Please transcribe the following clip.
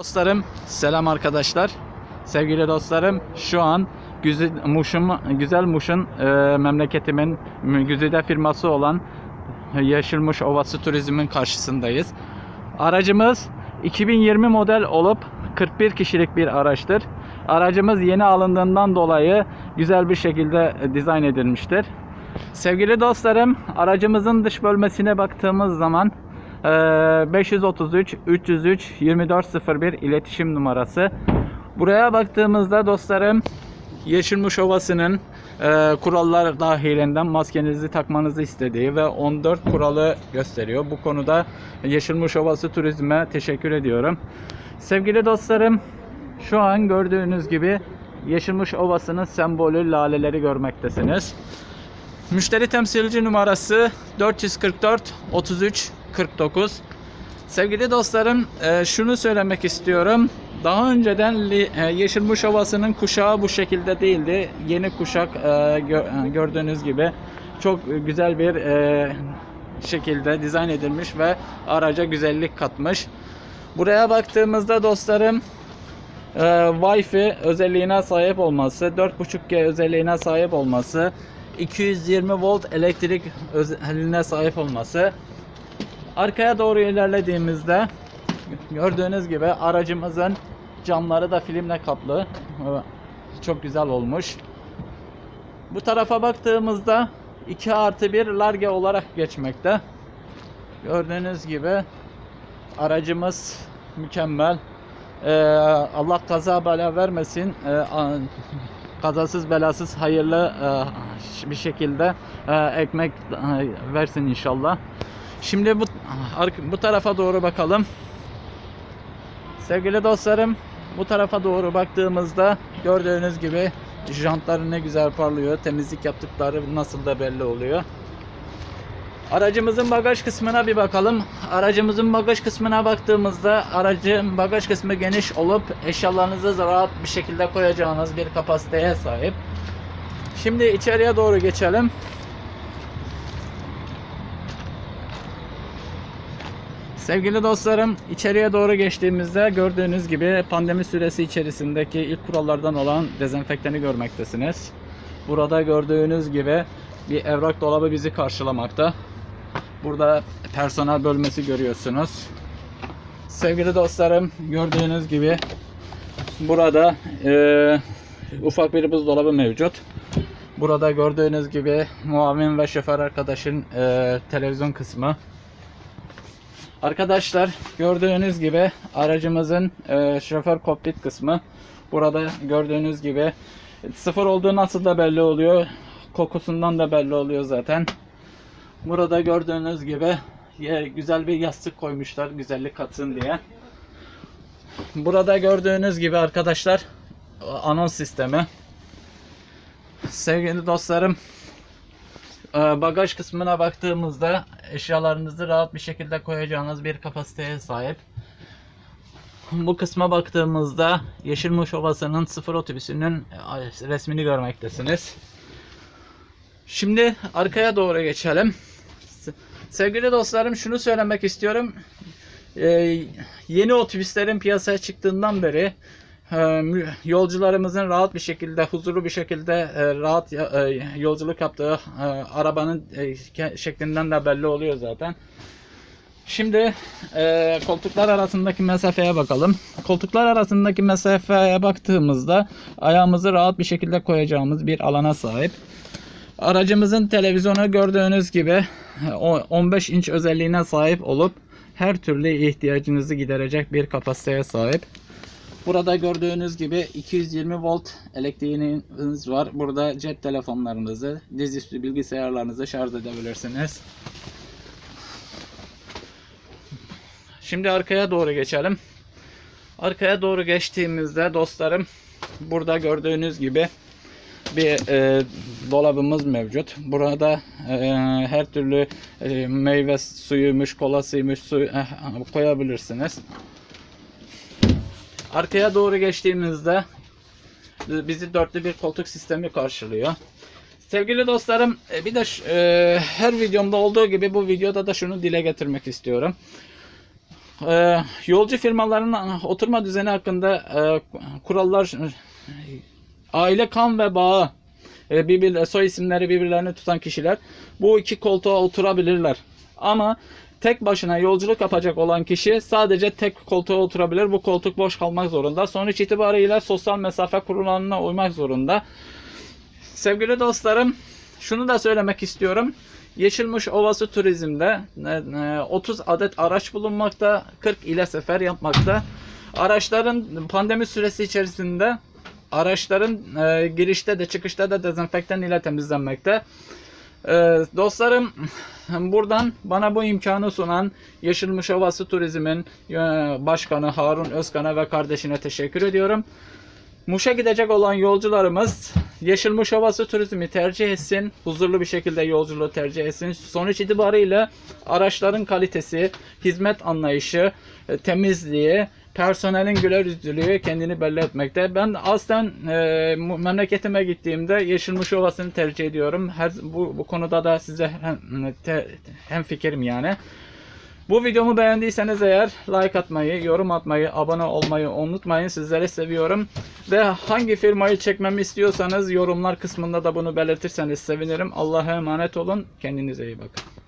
Dostlarım, selam arkadaşlar. Sevgili dostlarım, şu an Güzide, Muş'un, Güzel Muş'un e, memleketimin güzide firması olan Yeşilmuş Ovası Turizm'in karşısındayız. Aracımız 2020 model olup 41 kişilik bir araçtır. Aracımız yeni alındığından dolayı güzel bir şekilde dizayn edilmiştir. Sevgili dostlarım, aracımızın dış bölmesine baktığımız zaman 533 303 2401 iletişim numarası. Buraya baktığımızda dostlarım Yeşilmuş Ovası'nın e, kurallar dahilinden maskenizi takmanızı istediği ve 14 kuralı gösteriyor. Bu konuda Yeşilmuş Ovası Turizm'e teşekkür ediyorum. Sevgili dostlarım, şu an gördüğünüz gibi Yeşilmuş Ovası'nın sembolü laleleri görmektesiniz. Müşteri temsilci numarası 444 33 49. Sevgili dostlarım, e, şunu söylemek istiyorum. Daha önceden e, Yeşilmuş Ovası'nın kuşağı bu şekilde değildi. Yeni kuşak e, gö- gördüğünüz gibi çok güzel bir şekilde dizayn edilmiş ve araca güzellik katmış. Buraya baktığımızda dostlarım Wi-Fi özelliğine sahip olması, 4.5G özelliğine sahip olması, 220 volt elektrik özelliğine sahip olması. Arkaya doğru ilerlediğimizde gördüğünüz gibi aracımızın camları da filmle kaplı. Çok güzel olmuş. Bu tarafa baktığımızda 2 artı 1 large olarak geçmekte. Gördüğünüz gibi aracımız mükemmel. Ee, Allah kaza bela vermesin. Ee, kazasız belasız hayırlı e, bir şekilde e, ekmek e, versin inşallah. Şimdi bu bu tarafa doğru bakalım. Sevgili dostlarım, bu tarafa doğru baktığımızda gördüğünüz gibi jantları ne güzel parlıyor. Temizlik yaptıkları nasıl da belli oluyor. Aracımızın bagaj kısmına bir bakalım. Aracımızın bagaj kısmına baktığımızda aracın bagaj kısmı geniş olup eşyalarınızı rahat bir şekilde koyacağınız bir kapasiteye sahip. Şimdi içeriye doğru geçelim. Sevgili dostlarım, içeriye doğru geçtiğimizde gördüğünüz gibi pandemi süresi içerisindeki ilk kurallardan olan dezenfektanı görmektesiniz. Burada gördüğünüz gibi bir evrak dolabı bizi karşılamakta. Burada personel bölmesi görüyorsunuz. Sevgili dostlarım, gördüğünüz gibi burada eee, ufak bir buzdolabı mevcut. Burada gördüğünüz gibi muavin ve şoför arkadaşın eee, televizyon kısmı. Arkadaşlar gördüğünüz gibi aracımızın e, şoför kokpit kısmı. Burada gördüğünüz gibi sıfır olduğu nasıl da belli oluyor. Kokusundan da belli oluyor zaten. Burada gördüğünüz gibi ye- güzel bir yastık koymuşlar güzellik katsın diye. Burada gördüğünüz gibi arkadaşlar anons sistemi. Sevgili dostlarım ee, bagaj kısmına baktığımızda eşyalarınızı rahat bir şekilde koyacağınız bir kapasiteye sahip. Bu kısma baktığımızda Yeşilmuş Ovası'nın sıfır otobüsünün e, resmini görmektesiniz. Şimdi arkaya doğru geçelim. Se- Sevgili dostlarım şunu söylemek istiyorum. Ee, yeni otobüslerin piyasaya çıktığından beri yolcularımızın rahat bir şekilde, huzurlu bir şekilde e, rahat e, yolculuk yaptığı e, arabanın şeklinden de belli oluyor zaten. Şimdi koltuklar arasındaki mesafeye bakalım. Koltuklar arasındaki mesafeye baktığımızda ayağımızı rahat bir şekilde koyacağımız bir alana sahip. Aracımızın televizyonu gördüğünüz gibi e, o- 15 inç özelliğine sahip olup her türlü ihtiyacınızı giderecek bir kapasiteye sahip. Burada gördüğünüz gibi 220 volt elektriğiniz var. Burada cep telefonlarınızı, dizüstü bilgisayarlarınızı şarj edebilirsiniz. Şimdi arkaya doğru geçelim. Arkaya doğru geçtiğimizde dostlarım burada gördüğünüz gibi bir e, dolabımız mevcut. Burada e, her türlü e, meyve suyuymuş, kolasıymış su e, koyabilirsiniz. Arkaya doğru geçtiğimizde bizi dörtlü bir koltuk sistemi karşılıyor. Sevgili dostlarım e, bir de e, her videomda olduğu gibi bu videoda da şunu dile getirmek istiyorum. e, yolcu firmalarının oturma düzeni hakkında e, kurallar e, aile kan ve bağı e, birbir soy isimleri birbirlerini tutan kişiler bu iki koltuğa oturabilirler. Ama tek başına yolculuk yapacak olan kişi sadece tek koltuğa oturabilir. Bu koltuk boş kalmak zorunda. Sonuç itibariyle sosyal mesafe kurulanına uymak zorunda. Sevgili dostlarım, şunu da söylemek istiyorum. Yeşilmuş Ovası Turizm'de e, e, 30 adet araç bulunmakta, 40 ile sefer yapmakta. Araçların pandemi süresi içerisinde araçların e, girişte de çıkışta da dezenfektan ile temizlenmekte. E, dostlarım buradan bana bu imkanı sunan Yeşilmuş Ovası Turizm'in e, başkanı Harun Özkan'a ve kardeşine teşekkür ediyorum. Muş'a gidecek olan yolcularımız Yeşilmuş Ovası Turizm'i tercih etsin. Huzurlu bir şekilde yolculuğu tercih etsin. Sonuç itibariyle araçların kalitesi, hizmet anlayışı, e, temizliği, personelin güler yüzlülüğü kendini belli etmekte. Ben aslen e, memleketime gittiğimde Yeşilmuş Ovası'nı tercih ediyorum. Her bu, bu konuda da size hem, te, hem fikrim yani. Bu videomu beğendiyseniz eğer like atmayı, yorum atmayı, abone olmayı unutmayın. Sizleri seviyorum. Ve hangi firmayı çekmemi istiyorsanız yorumlar kısmında da bunu belirtirseniz sevinirim. Allah'a emanet olun. Kendinize iyi bakın.